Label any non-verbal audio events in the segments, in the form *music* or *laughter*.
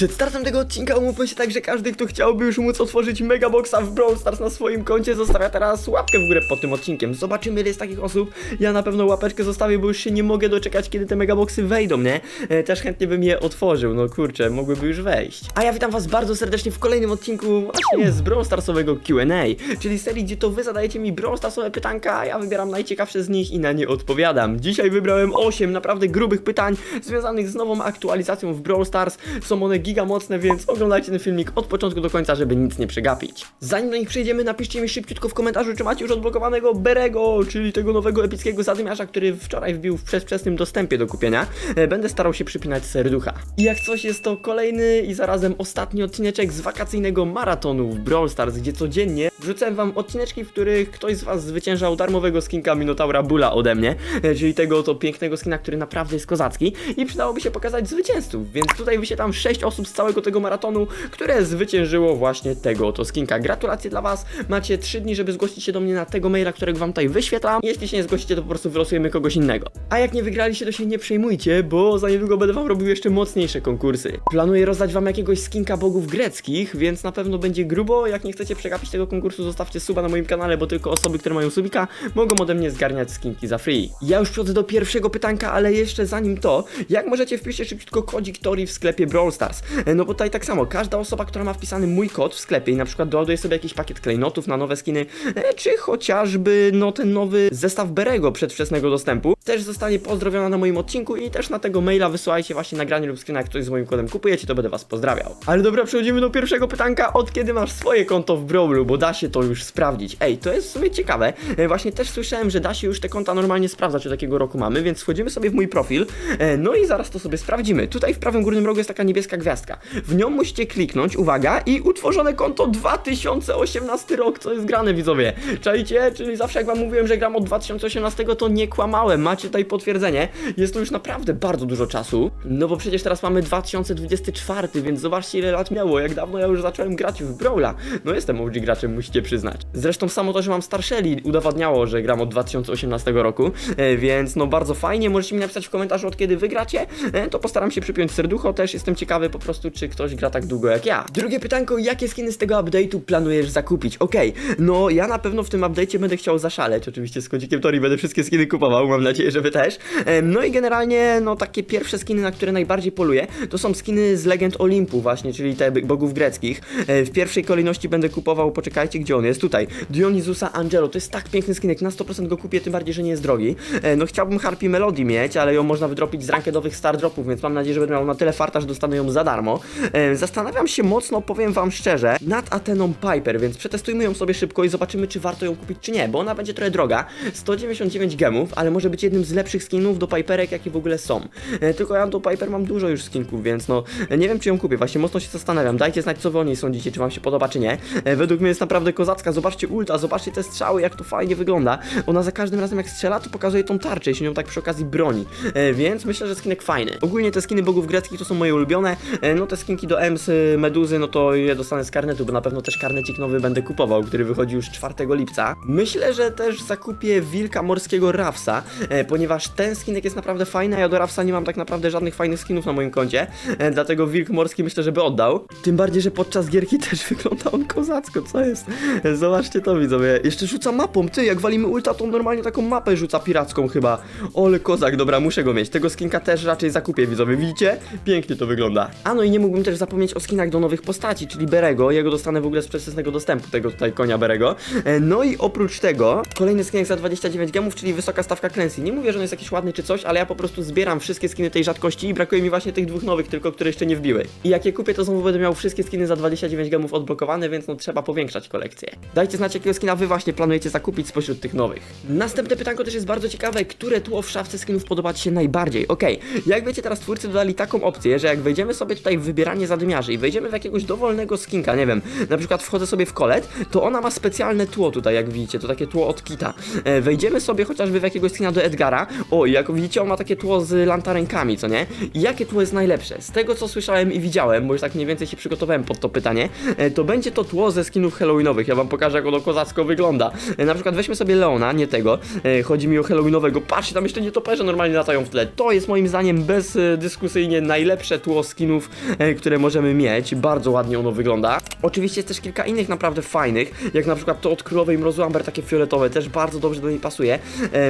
Przed startem tego odcinka umówmy się tak, że każdy, kto chciałby już móc otworzyć Megaboxa w Brawl Stars na swoim koncie, zostawia teraz łapkę w górę pod tym odcinkiem. Zobaczymy, ile jest takich osób. Ja na pewno łapeczkę zostawię, bo już się nie mogę doczekać, kiedy te Megaboxy wejdą, nie? E, też chętnie bym je otworzył, no kurczę, mogłyby już wejść. A ja witam was bardzo serdecznie w kolejnym odcinku właśnie z Brawl Starsowego Q&A, czyli serii, gdzie to wy zadajecie mi Brawl Starsowe pytanka, a ja wybieram najciekawsze z nich i na nie odpowiadam. Dzisiaj wybrałem 8 naprawdę grubych pytań związanych z nową aktualizacją w Brawl Stars. Są one giga mocne, więc oglądajcie ten filmik od początku do końca, żeby nic nie przegapić. Zanim do nich przejdziemy, napiszcie mi szybciutko w komentarzu, czy macie już odblokowanego Berego, czyli tego nowego epickiego zadymiarza, który wczoraj wbił w przedwczesnym dostępie do kupienia. E, Będę starał się przypinać serducha. I jak coś jest to kolejny i zarazem ostatni odcineczek z wakacyjnego maratonu w Brawl Stars, gdzie codziennie wrzucę wam odcineczki, w których ktoś z was zwyciężał darmowego skinka Minotaura Bula ode mnie, e, czyli tego oto pięknego skina, który naprawdę jest kozacki i przydałoby się pokazać zwycięzców, więc tutaj wyświetlam 6 osób z całego tego maratonu, które zwyciężyło właśnie tego oto skinka. Gratulacje dla was, macie 3 dni, żeby zgłosić się do mnie na tego maila, którego wam tutaj wyświetlam. Jeśli się nie zgłosicie, to po prostu wylosujemy kogoś innego. A jak nie wygraliście, to się nie przejmujcie, bo za niedługo będę wam robił jeszcze mocniejsze konkursy. Planuję rozdać wam jakiegoś skinka bogów greckich, więc na pewno będzie grubo. Jak nie chcecie przegapić tego konkursu, zostawcie suba na moim kanale, bo tylko osoby, które mają subika, mogą ode mnie zgarniać skinki za free. Ja już przechodzę do pierwszego pytanka, ale jeszcze zanim to, jak możecie wpiszcie szybciutko kodzik Tori w sklepie Brawl Stars. E, No bo tutaj tak samo, każda osoba, która ma wpisany mój kod w sklepie i na przykład doładuje sobie jakiś pakiet klejnotów na nowe skiny, e, czy chociażby no ten nowy zestaw Berego przedwczesnego dostępu, też zostanie pozdrowiona na moim odcinku i też na tego maila wysyłajcie właśnie nagranie lub screena, ktoś z moim kodem kupujecie, to będę was pozdrawiał. Ale dobra, przechodzimy do pierwszego pytanka, od kiedy masz swoje konto w Brawlu, bo da się to już sprawdzić. Ej, to jest w sumie ciekawe, e, właśnie też słyszałem, że da się już te konta normalnie sprawdzać, od jakiego roku mamy, więc wchodzimy sobie w mój profil, e, no i zaraz to sobie sprawdzimy. Tutaj w prawym górnym rogu jest taka niebieska gwiazdka. W nią musicie kliknąć, uwaga, i utworzone konto 2018 rok, co jest grane widzowie. Czajcie? Czyli zawsze jak wam mówiłem, że gram od 2018, to nie kłamałem, macie tutaj potwierdzenie. Jest to już naprawdę bardzo dużo czasu, no bo przecież teraz mamy 2024, więc zobaczcie ile lat miało, jak dawno ja już zacząłem grać w Brawla. No jestem OG graczem, musicie przyznać. Zresztą samo to, że mam starszeli udowadniało, że gram od 2018 roku, e, więc no bardzo fajnie, możecie mi napisać w komentarzu od kiedy wygracie, e, to postaram się przypiąć serducho, też jestem ciekawy po prostu, czy ktoś gra tak długo jak ja. Drugie pytanko, jakie skiny z tego update'u planujesz zakupić? Okej, no ja na pewno w tym update'cie będę chciał zaszaleć, oczywiście z kodzikiem Tori będę wszystkie skiny kupował, mam nadzieję, że wy też. Em, No i generalnie, no takie pierwsze skiny, na które najbardziej poluję, to są skiny z Legend Olimpu właśnie, czyli te bogów greckich. E, W pierwszej kolejności będę kupował, poczekajcie, gdzie on jest, tutaj, Dionysusa Angelo, to jest tak piękny skinek, na 100% go kupię, tym bardziej, że nie jest drogi. E, No chciałbym Harpy Melody mieć, ale ją można wydropić z rankedowych star dropów, więc mam nadzieję, że będę miał na tyle farta, że dostanę ją za darmo. E, Zastanawiam się mocno, powiem wam szczerze, nad Ateną Piper, więc przetestujmy ją sobie szybko i zobaczymy, czy warto ją kupić, czy nie, bo ona będzie trochę droga, 199 gemów, ale może być jednym z lepszych skinów do Piperek, jakie w ogóle są. E, Tylko ja do Piper mam dużo już skinków, więc no, nie wiem, czy ją kupię, właśnie mocno się zastanawiam. Dajcie znać, co wy o niej sądzicie, czy wam się podoba, czy nie. E, Według mnie jest naprawdę kozacka, zobaczcie ulta, zobaczcie te strzały, jak to fajnie wygląda. Ona za każdym razem, jak strzela, to pokazuje tą tarczę, jeśli ją tak przy okazji broni. E, Więc myślę, że skinek fajny. Ogólnie te skiny bogów greckich to są moje ulubione. E, No te skinki do Ems, y, Meduzy, no to je dostanę z karnetu, bo na pewno też karnecik nowy będę kupował, który wychodzi już 4 lipca. Myślę, że też zakupię wilka morskiego Rafsa, e, ponieważ ten skinek jest naprawdę fajny, a ja do Rafsa nie mam tak naprawdę żadnych fajnych skinów na moim koncie, e, dlatego wilk morski myślę, żeby oddał. Tym bardziej, że podczas gierki też *laughs* wygląda on kozacko, co jest? *laughs* Zobaczcie to widzowie, jeszcze rzuca mapą, ty, jak walimy ulta, to normalnie taką mapę rzuca piracką chyba. Ole kozak, dobra, muszę go mieć. Tego skinka też raczej zakupię, widzowie, widzicie? Pięknie to wygląda. A no i nie mógłbym też zapomnieć o skinach do nowych postaci, czyli Berego, jego dostanę w ogóle z przedwczesnego dostępu, tego tutaj konia Berego. E, No i oprócz tego, kolejny skinek za 29 gemów, czyli wysoka stawka Clancy. Nie mówię, że on jest jakiś ładny czy coś, ale ja po prostu zbieram wszystkie skiny tej rzadkości i brakuje mi właśnie tych dwóch nowych, tylko które jeszcze nie wbiły. I jak je kupię, to znowu będę miał wszystkie skiny za 29 gemów odblokowane, więc no trzeba powiększać kolekcję. Dajcie znać, jakiego skina wy właśnie planujecie zakupić spośród tych nowych. Następne pytanko też jest bardzo ciekawe, które tło w szafce skinów podoba ci się najbardziej? Okej, jak wiecie, teraz twórcy dodali taką opcję, że jak wejdziemy sobie tutaj w wybieranie zadymiarzy i wejdziemy w jakiegoś dowolnego skinka, nie wiem, na przykład wchodzę sobie w kolet, to ona ma specjalne tło tutaj, jak widzicie, to takie tło od kita. E, wejdziemy sobie chociażby w jakiegoś skina do Edgara. O, jak widzicie, on ma takie tło z lantarenkami, co nie? I jakie tło jest najlepsze? Z tego, co słyszałem i widziałem, bo już tak mniej więcej się przygotowałem pod to pytanie, e, to będzie to tło ze skinów halloweenowych. Ja wam pokażę, jak ono kozacko wygląda. E, Na przykład weźmy sobie Leona, nie tego. E, Chodzi mi o halloweenowego. Patrzcie, tam jeszcze nie toperze normalnie latają w tle. To jest moim zdaniem bezdyskusyjnie najlepsze tło skinów, e, które możemy mieć. Bardzo ładnie ono wygląda. Oczywiście jest też kilka innych naprawdę fajnych, jak na przykład to od Królowej Mrozu Amber, takie fioletowe, też bardzo dobrze do niej pasuje.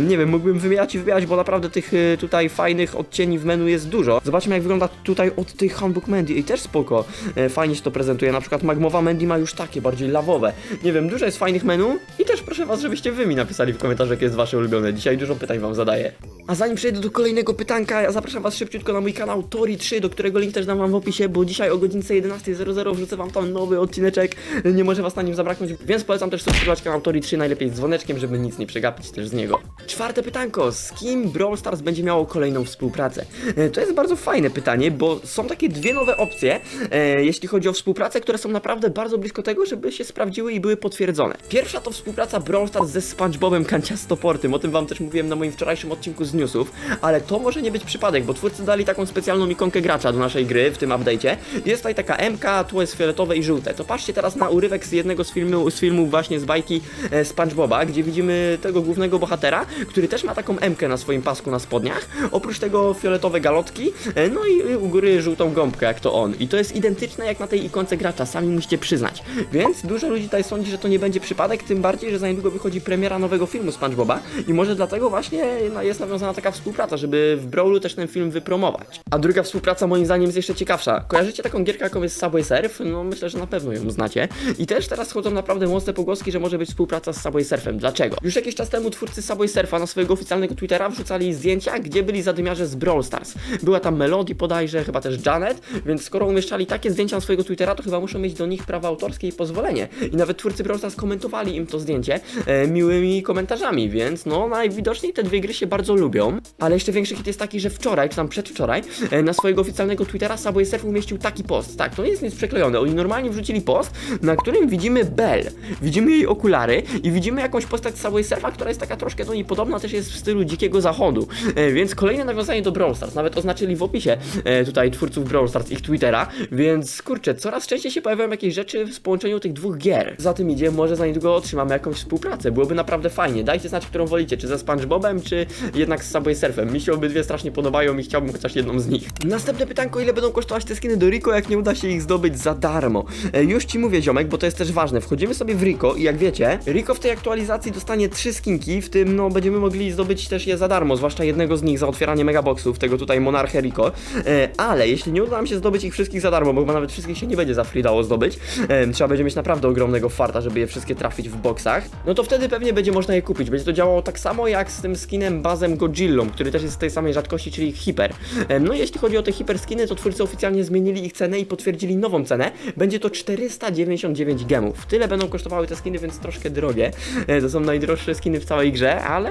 Nie wiem, mógłbym wymieniać i wymieniać, bo naprawdę tych tutaj fajnych odcieni w menu jest dużo. Zobaczmy jak wygląda tutaj od tych Handbook Mandy i też spoko. Fajnie się to prezentuje, na przykład Magmowa Mandy ma już takie, bardziej lawowe. Nie wiem, dużo jest fajnych menu i też proszę was, żebyście wy mi napisali w komentarzach, jakie jest wasze ulubione. Dzisiaj dużo pytań wam zadaję. A zanim przejdę do kolejnego pytanka, ja zapraszam was szybciutko na mój kanał Tori3, do którego link też dam wam w opisie, bo dzisiaj o godzince 11.00 wrzucę wam tam nowy odcineczek, nie może was na nim zabraknąć, więc polecam też subskrybować kanał Tori3, najlepiej z dzwoneczkiem, żeby nic nie przegapić też z niego. Czwarte pytanko, z kim Brawl Stars będzie miało kolejną współpracę? E, To jest bardzo fajne pytanie, bo są takie dwie nowe opcje, e, jeśli chodzi o współpracę, które są naprawdę bardzo blisko tego, żeby się sprawdziły i były potwierdzone. Pierwsza to współpraca Brawl Stars ze SpongeBobem Kanciastoportym, o tym wam też mówiłem na moim wczorajszym odcinku z newsów, ale to może nie być przypadek, bo twórcy dali taką specjalną ikonkę gracza do naszej gry w tym update'cie. Jest tutaj taka MK, tło jest fioletowe i żółte. To patrzcie teraz na urywek z jednego z, filmu, z filmów właśnie z bajki e, SpongeBoba, gdzie widzimy tego głównego bohatera, który też ma taką MK na swoim pasku na spodniach. Oprócz tego fioletowe galotki, e, no i u góry żółtą gąbkę, jak to on. I to jest identyczne jak na tej ikonce gracza, sami musicie przyznać. Więc dużo ludzi tutaj sądzi, że to nie będzie przypadek, tym bardziej, że za niedługo wychodzi premiera nowego filmu SpongeBoba i może dlatego właśnie no, jest nawiązana taka współpraca, żeby w Brawlu też ten film wypromować. A druga współpraca moim zdaniem jest jeszcze ciekawsza. Kojarzycie taką gierkę, jaką jest Subway Surf? No myślę, że na pewno ją znacie. I też teraz chodzą naprawdę mocne pogłoski, że może być współpraca z Subway Surfem. Dlaczego? Już jakiś czas temu twórcy Subway Surfa na swojego oficjalnego Twittera wrzucali zdjęcia, gdzie byli zadymiarze z Brawl Stars. Była tam Melody bodajże, chyba też Janet, więc skoro umieszczali takie zdjęcia na swojego Twittera, to chyba muszą mieć do nich prawa autorskie i pozwolenie. I nawet twórcy Brawl Stars komentowali im to zdjęcie e, miłymi komentarzami, więc no najwidoczniej te dwie gry się bardzo lubią. Ale jeszcze większy hit jest taki, że wczoraj, czy tam przedwczoraj, e, na swojego oficjalnego Twittera Subway Surf umieścił taki post. Tak, to nie jest nic przeklejone. Oni normalnie wrzucili post, na którym widzimy Belle. Widzimy jej okulary i widzimy jakąś postać Subway Surfa, która jest taka troszkę do niej podobna, też jest w stylu dzikiego zachodu. E, więc kolejne nawiązanie do Brawl Stars. Nawet oznaczyli w opisie e, tutaj twórców Brawl Stars ich Twittera, więc kurczę, coraz częściej się pojawiają jakieś rzeczy w połączeniu tych dwóch gier. Za tym idzie, może za niedługo otrzymamy jakąś współpracę. Byłoby naprawdę fajnie. Dajcie znać, którą wolicie, czy ze SpongeBobem, czy jednak z Subway Surfem. Mi się obydwie strasznie podobają i chciałbym chociaż jedną z nich. Następne pytanko, ile będą kosztować te skiny do Rico, jak nie uda się ich zdobyć za darmo? E, już ci mówię, ziomek, bo to jest też ważne. Wchodzimy sobie w Rico i jak wiecie, Rico w tej aktualizacji dostanie trzy skinki, w tym no będziemy mogli zdobyć też je za darmo, zwłaszcza jednego z nich za otwieranie megaboxów, tego tutaj Monarchę Rico. E, ale jeśli nie uda nam się zdobyć ich wszystkich za darmo, bo chyba nawet wszystkich się nie będzie za free dało zdobyć, e, trzeba będzie mieć naprawdę ogromnego farta, żeby je wszystkie trafić w boxach, no to wtedy pewnie będzie można je kupić. Będzie to działało tak samo jak z tym skinem bazem Godzillą, który też jest z tej samej rzadkości, czyli Hiper. E, no jeśli chodzi o te Hiper skiny, to twórcy oficjalnie zmienili ich cenę i potwierdzili nową cenę. Będzie to 499 gemów. Tyle będą kosztowały te skiny, więc troszkę drogie. E, to są najdroższe skiny w całej grze, ale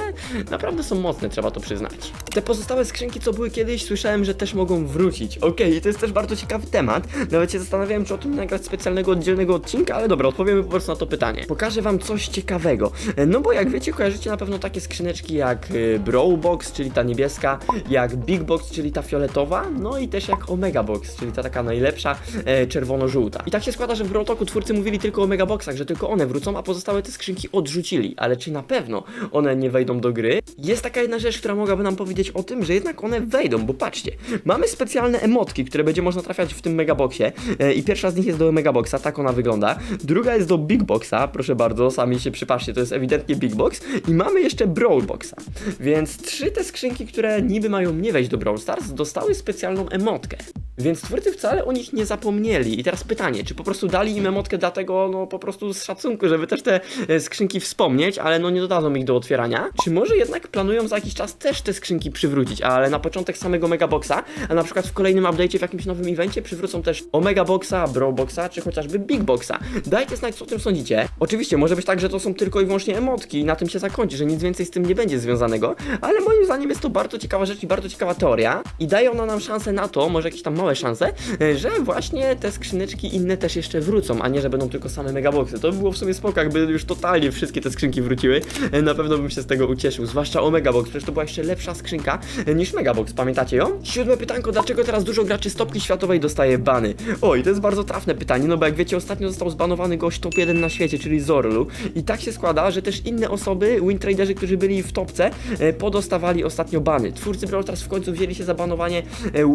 naprawdę są mocne, trzeba to przyznać. Te pozostałe skrzynki, co były kiedyś, słyszałem, że też mogą wrócić. Okej, i to jest też bardzo ciekawy temat. Nawet się zastanawiałem, czy o tym nagrać specjalnego, oddzielnego odcinka, ale dobra, odpowiemy po prostu na to pytanie. Pokażę wam coś ciekawego. E, No bo jak wiecie, kojarzycie na pewno takie skrzyneczki jak Brawl Box, czyli ta niebieska, jak Big Box, czyli ta fioletowa, no i też jak Omega Box, czyli ta taka najlepsza, e, czerwono-żółta. I tak się składa, że w Talku twórcy mówili tylko o Mega Boxach, że tylko one wrócą, a pozostałe te skrzynki odrzucili. Ale czy na pewno one nie wejdą do gry? Jest taka jedna rzecz, która mogłaby nam powiedzieć o tym, że jednak one wejdą, bo patrzcie, mamy specjalne emotki, które będzie można trafiać w tym Megaboxie e, i pierwsza z nich jest do Megaboxa, tak ona wygląda. Druga jest do Big Boxa, proszę bardzo, sami się przypatrzcie, to jest ewidentnie Big Box i mamy jeszcze Brawl Boxa. Więc trzy te skrzynki, które niby mają nie wejść do Brawl Stars, dostały specjalną emotkę. Więc twórcy wcale o nich nie zapomnieli. I teraz pytanie, czy po prostu dali im emotkę dlatego, no po prostu z szacunku, żeby też te e, skrzynki wspomnieć, ale no nie dodadzą ich do otwierania? Czy może jednak planują za jakiś czas też te skrzynki przywrócić, ale na początek samego Megaboxa, a na przykład w kolejnym update'cie, w jakimś nowym evencie przywrócą też Omega Boxa, Brawl Boxa, czy chociażby Big Boxa? Dajcie znać, co o tym sądzicie. Oczywiście, może być tak, że to są tylko i wyłącznie emotki i na tym się zakończy, że nic więcej z tym nie będzie związanego, ale moim zdaniem jest to bardzo ciekawa rzecz i bardzo ciekawa teoria i daje ona nam szansę na to, może jakieś tam małe małe szanse, że właśnie te skrzyneczki inne też jeszcze wrócą, a nie, że będą tylko same megaboxy. To by było w sumie spoko, jakby już totalnie wszystkie te skrzynki wróciły. E, Na pewno bym się z tego ucieszył, zwłaszcza o megabox, przecież to była jeszcze lepsza skrzynka e, niż megabox, pamiętacie ją? Siódme pytanko, dlaczego teraz dużo graczy stopki światowej dostaje bany? Oj, to jest bardzo trafne pytanie, no bo jak wiecie, ostatnio został zbanowany gość top 1 na świecie, czyli Zorlu. I tak się składa, że też inne osoby, wintraderzy, którzy byli w topce, e, podostawali ostatnio bany. Twórcy Brawl Stars w końcu wzięli się za banowanie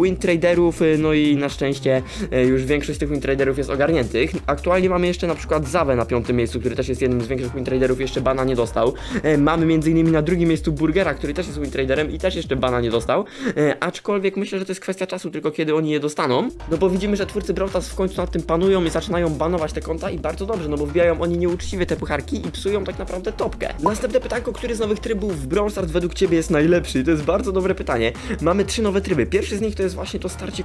wintraderów, no i na szczęście e, już większość tych wintraderów jest ogarniętych. Aktualnie mamy jeszcze na przykład Zawę na piątym miejscu, który też jest jednym z większych wintraderów, jeszcze bana nie dostał. E, Mamy innymi na drugim miejscu Burgera, który też jest wintraderem i też jeszcze bana nie dostał. E, Aczkolwiek myślę, że to jest kwestia czasu, tylko kiedy oni je dostaną. No bo widzimy, że twórcy Brawl Stars w końcu nad tym panują i zaczynają banować te konta i bardzo dobrze, no bo wbijają oni nieuczciwie te pucharki i psują tak naprawdę topkę. Następne pytanko, który z nowych trybów w Brawl Stars według Ciebie jest najlepszy? To jest bardzo dobre pytanie. Mamy trzy nowe tryby. Pierwszy z nich to jest właśnie to starcie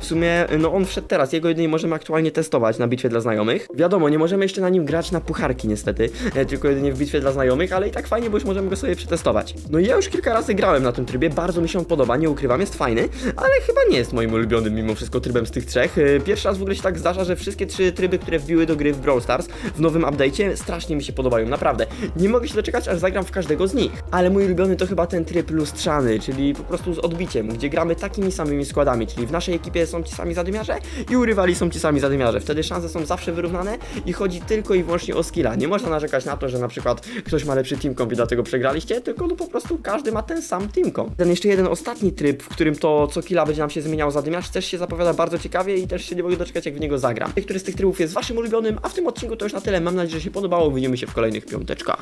W sumie, no on wszedł teraz, jego jedynie możemy aktualnie testować na bitwie dla znajomych. Wiadomo, nie możemy jeszcze na nim grać na pucharki niestety, e, tylko jedynie w bitwie dla znajomych, ale i tak fajnie, bo już możemy go sobie przetestować. No i ja już kilka razy grałem na tym trybie, bardzo mi się on podoba, nie ukrywam, jest fajny, ale chyba nie jest moim ulubionym mimo wszystko trybem z tych trzech. E, Pierwszy raz w ogóle się tak zdarza, że wszystkie trzy tryby, które wbiły do gry w Brawl Stars w nowym update'cie strasznie mi się podobają, naprawdę. Nie mogę się doczekać, aż zagram w każdego z nich. Ale mój ulubiony to chyba ten tryb lustrzany, czyli po prostu z odbiciem, gdzie gramy takimi samymi składami, czyli w naszej ekipie są ci sami zadymiarze i u rywali są ci sami zadymiarze. Wtedy szanse są zawsze wyrównane i chodzi tylko i wyłącznie o skilla. Nie można narzekać na to, że na przykład ktoś ma lepszy team comp i dlatego przegraliście, tylko no po prostu każdy ma ten sam team comp. Ten jeszcze jeden ostatni tryb, w którym to co killa będzie nam się zmieniał zadymiarz, też się zapowiada bardzo ciekawie i też się nie mogę doczekać jak w niego zagram. Który z tych trybów jest waszym ulubionym, a w tym odcinku to już na tyle. Mam nadzieję, że się podobało. Widzimy się w kolejnych piąteczkach.